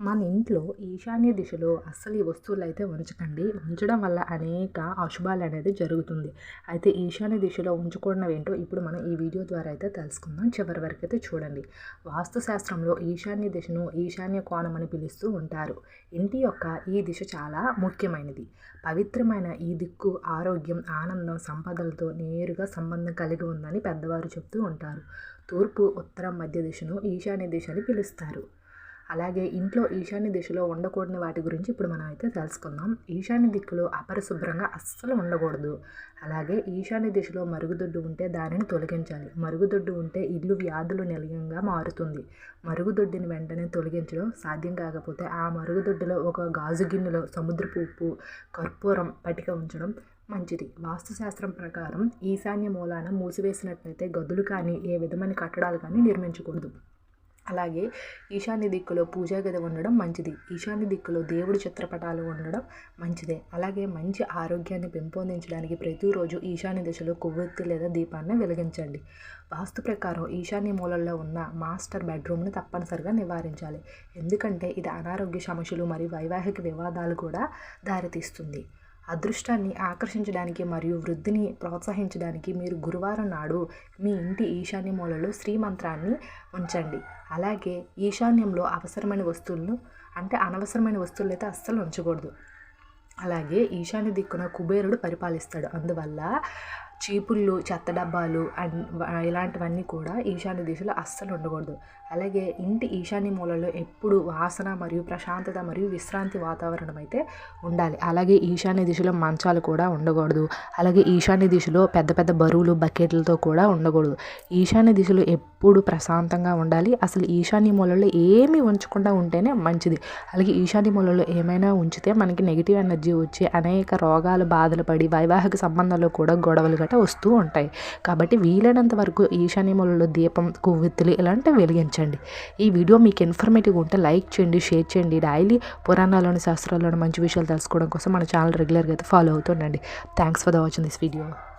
మన ఇంట్లో ఈశాన్య దిశలో అస్సలు ఈ వస్తువులు అయితే ఉంచకండి. ఉంచడం వల్ల అనేక అశుభాలు అనేది జరుగుతుంది. అయితే ఈశాన్య దిశలో ఉంచకూడదు ఏంటో ఇప్పుడు మనం ఈ వీడియో ద్వారా అయితే తెలుసుకుందాం. చివరి వరకు అయితే చూడండి. వాస్తు శాస్త్రంలో ఈశాన్య దిశను ఈశాన్య కోణం అని పిలుస్తూ ఉంటారు. ఇంటి యొక్క ఈ దిశ చాలా ముఖ్యమైనది. పవిత్రమైన ఈ దిక్కు ఆరోగ్యం ఆనందం సంపదలతో నేరుగా సంబంధం కలిగి ఉందని పెద్దవారు చెప్తూ ఉంటారు. తూర్పు ఉత్తరం మధ్య దిశను ఈశాన్య దిశ అని పిలుస్తారు. అలాగే ఇంట్లో ఈశాన్య దిశలో ఉండకూడని వాటి గురించి ఇప్పుడు మనం అయితే తెలుసుకుందాం. ఈశాన్య దిక్కులో అపరిశుభ్రంగా అస్సలు ఉండకూడదు. అలాగే ఈశాన్య దిశలో మరుగుదొడ్డు ఉంటే దానిని తొలగించాలి. మరుగుదొడ్డు ఉంటే ఇల్లు వ్యాధులు నిలయంగా మారుతుంది. మరుగుదొడ్డిని వెంటనే తొలగించడం సాధ్యం కాకపోతే ఆ మరుగుదొడ్డిలో ఒక గాజు గిన్నెలో సముద్రపు ఉప్పు కర్పూరం పటిక ఉంచడం మంచిది. వాస్తుశాస్త్రం ప్రకారం ఈశాన్య మూలాన మూసివేసినట్లయితే గదులు కానీ ఏ విధమైన కట్టడాలు కానీ నిర్మించకూడదు. అలాగే ఈశాన్య దిక్కులో పూజా గది ఉండడం మంచిది. ఈశాన్య దిక్కులో దేవుడి చిత్రపటాలు ఉండడం మంచిదే. అలాగే మంచి ఆరోగ్యాన్ని పెంపొందించడానికి ప్రతిరోజు ఈశాన్య దిశలో కొవ్వొత్తి లేదా దీపాన్ని వెలిగించండి. వాస్తు ప్రకారం ఈశాన్య మూలల్లో ఉన్న మాస్టర్ బెడ్రూమ్ని తప్పనిసరిగా నివారించాలి. ఎందుకంటే ఇది అనారోగ్య సమస్యలు మరియు వైవాహిక వివాదాలు కూడా దారితీస్తుంది. అదృష్టాన్ని ఆకర్షించడానికి మరియు వృద్ధిని ప్రోత్సహించడానికి మీరు గురువారం నాడు మీ ఇంటి ఈశాన్య మూలలో శ్రీమంత్రాన్ని ఉంచండి. అలాగే ఈశాన్యంలో అవసరమైన వస్తువులను అంటే అనవసరమైన వస్తువులు అయితే అస్సలు ఉంచకూడదు. అలాగే ఈశాన్య దిక్కున కుబేరుడు పరిపాలిస్తాడు. అందువల్ల చీపుళ్ళు చెత్త డబ్బాలు అండ్ ఇలాంటివన్నీ కూడా ఈశాన్య దిశలో అస్సలు ఉండకూడదు. అలాగే ఇంటి ఈశాన్య మూలలో ఎప్పుడు వాసన మరియు ప్రశాంతత మరియు విశ్రాంతి వాతావరణం అయితే ఉండాలి. అలాగే ఈశాన్య దిశలో మంచాలు కూడా ఉండకూడదు. అలాగే ఈశాన్య దిశలో పెద్ద పెద్ద బరువులు బకెట్లతో కూడా ఉండకూడదు. ఈశాన్య దిశలో ఎప్పుడు ప్రశాంతంగా ఉండాలి. అసలు ఈశాన్య మూలలో ఏమి ఉంచకుండా ఉంటేనే మంచిది. అలాగే ఈశాన్య మూలలో ఏమైనా ఉంచితే మనకి నెగిటివ్ ఎనర్జీ వచ్చి అనేక రోగాలు బాధలు పడి వైవాహిక సంబంధాల్లో కూడా గొడవలు గట్రా వస్తూ ఉంటాయి. కాబట్టి వీలైనంత వరకు ఈశాన్యములలో దీపం కొవ్వెత్తులు ఇలాంటివి వెలిగించండి. ఈ వీడియో మీకు ఇన్ఫర్మేటివ్ ఉంటే లైక్ చేయండి షేర్ చేయండి. డైలీ పురాణాల్లోని శాస్త్రాల్లోని మంచి విషయాలు తెలుసుకోవడం కోసం మన ఛానల్ రెగ్యులర్గా అయితే follow అవుతుండండి thanks for the watching this video.